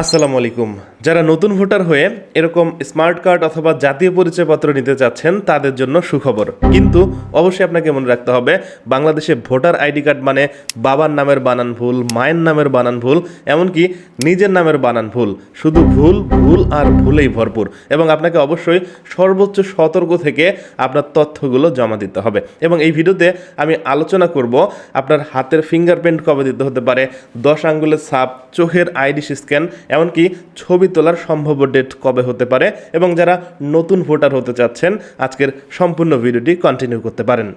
আসসালামু আলাইকুম। যারা নতুন ভোটার হয়ে এরকম স্মার্ট কার্ড অথবা জাতীয় পরিচয়পত্র নিতে চাচ্ছেন, তাদের জন্য সুখবর। কিন্তু অবশ্যই আপনাকে মনে রাখতে হবে, বাংলাদেশে ভোটার আইডি কার্ড মানে বাবার নামের বানান ভুল, মায়ের নামের বানান ভুল, এমনকি নিজের নামের বানান ভুল। শুধু ভুল ভুল আর ভুলেই ভরপুর। এবং আপনাকে অবশ্যই সর্বোচ্চ সতর্ক থেকে আপনার তথ্যগুলো জমা দিতে হবে। এবং এই ভিডিওতে আমি আলোচনা করব আপনার হাতের ফিঙ্গারপ্রিন্ট কবে দিতে হতে পারে, দশ আঙ্গুলের ছাপ, চোখের আইরিশ স্ক্যান এমনকি ছবি তোলার সম্ভাব্য ডেট কবে হতে পারে এবং যারা নতুন ভোটার হতে চাচ্ছেন, আজকের সম্পূর্ণ ভিডিওটি কন্টিনিউ করতে পারেন।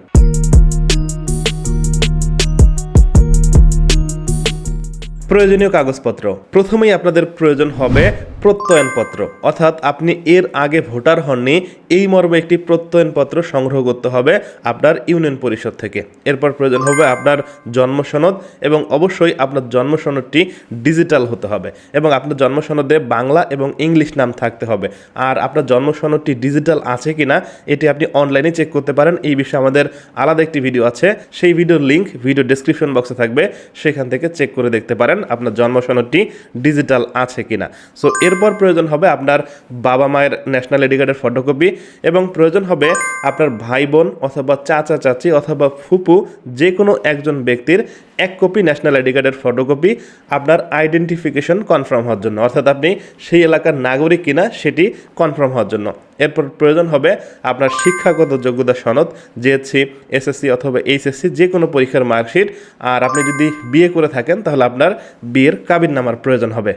প্রয়োজনীয় কাগজপত্র। প্রথমেই আপনাদের প্রয়োজন হবে প্রত্যয়নপত্র। অর্থাৎ আপনি এর আগে ভোটার হননি, এই মর্মে একটি প্রত্যয়নপত্র সংগ্রহ করতে হবে আপনার ইউনিয়ন পরিষদ থেকে। এরপর প্রয়োজন হবে আপনার জন্ম সনদ এবং অবশ্যই আপনার জন্ম সনদটি ডিজিটাল হতে হবে এবং আপনার জন্ম সনদে বাংলা এবং ইংলিশ নাম থাকতে হবে। আর আপনার জন্ম সনদটি ডিজিটাল আছে কি না এটি আপনি অনলাইনে চেক করতে পারেন। এই বিষয়ে আমাদের আলাদা একটি ভিডিও আছে। সেই ভিডিওর লিঙ্ক ভিডিও ডিসক্রিপশন বক্সে থাকবে। সেখান থেকে চেক করে দেখতে পারেন আপনার জন্ম সনদটি ডিজিটাল আছে কি না সো এরপর প্রয়োজন হবে আপনার বাবা মায়ের ন্যাশনাল আইডি কার্ডের ফটোকপি এবং প্রয়োজন হবে আপনার ভাই বোন অথবা চাচা, চাচি অথবা ফুপু যে কোনো একজন ব্যক্তির এক কপি ন্যাশনাল আইডি কার্ডের ফটোকপি আপনার আইডেন্টিফিকেশন কনফার্ম হওয়ার জন্য। অর্থাৎ আপনি সেই এলাকার নাগরিক কিনা সেটি কনফার্ম হওয়ার জন্য। এরপর প্রয়োজন হবে আপনার শিক্ষাগত যোগ্যতা সনদ জিএসসি এসএসসি অথবা এইচএসসি যে কোনো পরীক্ষার মার্কশিট আর আপনি যদি বিয়ে করে থাকেন তাহলে আপনার বিয়ের কাবিন নামার প্রয়োজন হবে।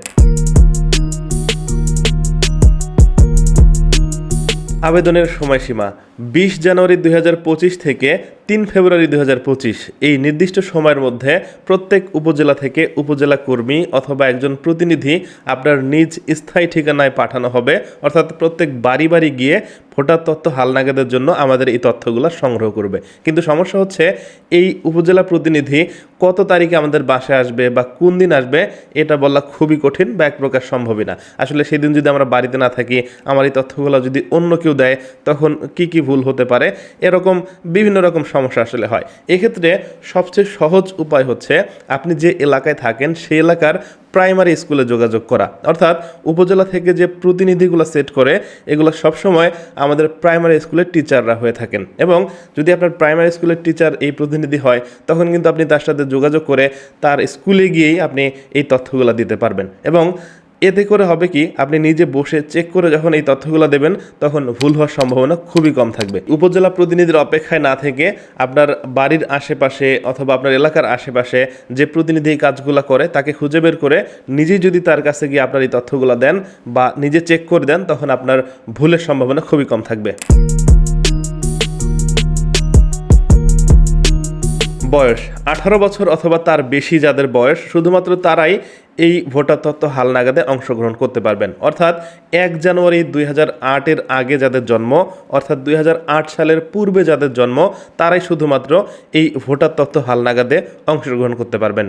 আবেদনের সময়সীমা। বিশ জানুয়ারি দুই হাজার পঁচিশ থেকে তিন ফেব্রুয়ারি দু হাজার পঁচিশ। এই নির্দিষ্ট সময়ের মধ্যে প্রত্যেক উপজেলা থেকে উপজেলা কর্মী অথবা একজন প্রতিনিধি আপনার নিজ স্থায়ী ঠিকানায় পাঠানো হবে। অর্থাৎ প্রত্যেক বাড়ি বাড়ি গিয়ে ভোটার তথ্য হালনাগাদের জন্য আমাদের এই তথ্যগুলো সংগ্রহ করবে। কিন্তু সমস্যা হচ্ছে, এই উপজেলা প্রতিনিধি কত তারিখে আমাদের বাসায় আসবে বা কোন দিন আসবে, এটা বলা খুবই কঠিন বা এক প্রকার সম্ভবই না। আসলে সেদিন যদি আমরা বাড়িতে না থাকি, আমার এই তথ্যগুলো যদি অন্য কেউ দেয়, তখন কি কি ভুল হতে পারে, এরকম বিভিন্ন রকম সমস্যা আসলে হয়। এক্ষেত্রে সবচেয়ে সহজ উপায় হচ্ছে আপনি যে এলাকায় থাকেন, সেই এলাকার প্রাইমারি স্কুলে যোগাযোগ করা। অর্থাৎ উপজেলা থেকে যে প্রতিনিধিগুলো সেট করে, এগুলো সবসময় আমাদের প্রাইমারি স্কুলের টিচাররা হয়ে থাকেন। এবং যদি আপনার প্রাইমারি স্কুলের টিচার এই প্রতিনিধি হয়, তখন কিন্তু আপনি তার সাথে যোগাযোগ করে তার স্কুলে গিয়েই আপনি এই তথ্যগুলো দিতে পারবেন। এবং এতে করে হবে কি, আপনি নিজে বসে চেক করে যখন এই তথ্যগুলো দেবেন, তখন ভুল হওয়ার সম্ভাবনা খুবই কম থাকবে। উপজেলা প্রতিনিধির অপেক্ষায় না থেকে আপনার বাড়ির আশেপাশে অথবা আপনার এলাকার আশেপাশে যে প্রতিনিধি এই কাজগুলো করে, তাকে খুঁজে বের করে নিজেই যদি তার কাছে গিয়ে আপনার এই তথ্যগুলো দেন বা নিজে চেক করে দেন, তখন আপনার ভুলের সম্ভাবনা খুবই কম থাকবে। বয়স, আঠারো বছর অথবা তার বেশি যাদের বয়স, শুধুমাত্র তারাই এই ভোটার তথ্য হালনাগাদে অংশগ্রহণ করতে পারবেন। অর্থাৎ এক জানুয়ারি দুই হাজার আটের আগে যাদের জন্ম, অর্থাৎ দুই হাজার আট সালের পূর্বে যাদের জন্ম, তারাই শুধুমাত্র এই ভোটার তথ্য হালনাগাদে অংশগ্রহণ করতে পারবেন।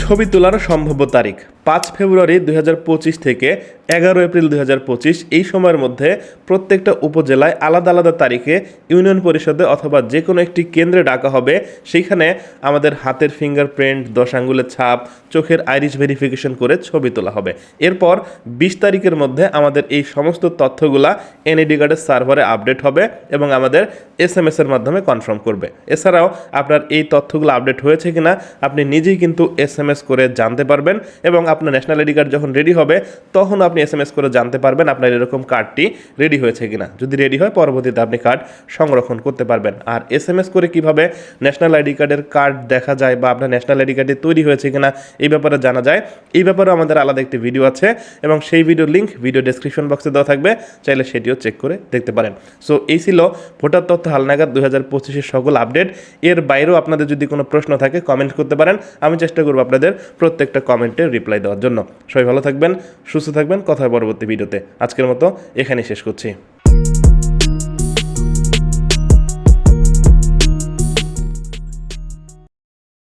ছবি তোলার সম্ভাব্য তারিখ। পাঁচ ফেব্রুয়ারি দু হাজার পঁচিশ থেকে এগারো এপ্রিল দু হাজার পঁচিশ, এই সময়ের মধ্যে প্রত্যেকটা উপজেলায় আলাদা আলাদা তারিখে ইউনিয়ন পরিষদে অথবা যে কোনো একটি কেন্দ্রে ডাকা হবে। সেইখানে আমাদের হাতের ফিঙ্গারপ্রিন্ট দশ আঙ্গুলের ছাপ, চোখের আইরিশ ভেরিফিকেশন করে ছবি তোলা হবে। এরপর বিশ তারিখের মধ্যে আমাদের এই সমস্ত তথ্যগুলা এনএডি কার্ডের সার্ভারে আপডেট হবে এবং আমাদের এস এম এর মাধ্যমে কনফার্ম করবে। এছাড়াও আপনার এই তথ্যগুলো আপডেট হয়েছে কিনা, আপনি নিজেই কিন্তু এস এম এস করে জানতে পারবেন এবং আপনার ন্যাশনাল আইডি কার্ড যখন রেডি হবে, তখন আপনি এস এম এস করে জানতে পারবেন আপনার এরকম কার্ডটি রেডি হয়েছে কিনা। যদি রেডি হয়, পরবর্তীতে আপনি কার্ড সংরক্ষণ করতে পারবেন। আর এস এম এস করে কীভাবে ন্যাশনাল আইডি কার্ডের কার্ড দেখা যায় বা আপনার ন্যাশনাল আইডি কার্ডটি তৈরি হয়েছে কিনা, এই ব্যাপারে জানা যায়। এই ব্যাপারেও আমাদের আলাদা একটি ভিডিও আছে এবং সেই ভিডিওর লিঙ্ক ভিডিও ডেসক্রিপশন বক্সে দেওয়া থাকবে। চাইলে সেটিও চেক করে দেখতে পারেন। সো এই ছিল ভোটার তথ্য হালনাগাদ দুই হাজার পঁচিশের সকল আপডেট এর বাইরেও আপনাদের যদি কোনো প্রশ্ন থাকে কমেন্ট করতে পারেন। আমি চেষ্টা করব আপনাদের প্রত্যেকটা কমেন্টে রিপ্লাই দেওয়ার জন্য। সবাই ভালো থাকবেন, সুস্থ থাকবেন। কথা পরবর্তী ভিডিওতে। আজকের মতো এখানেই শেষ করছি।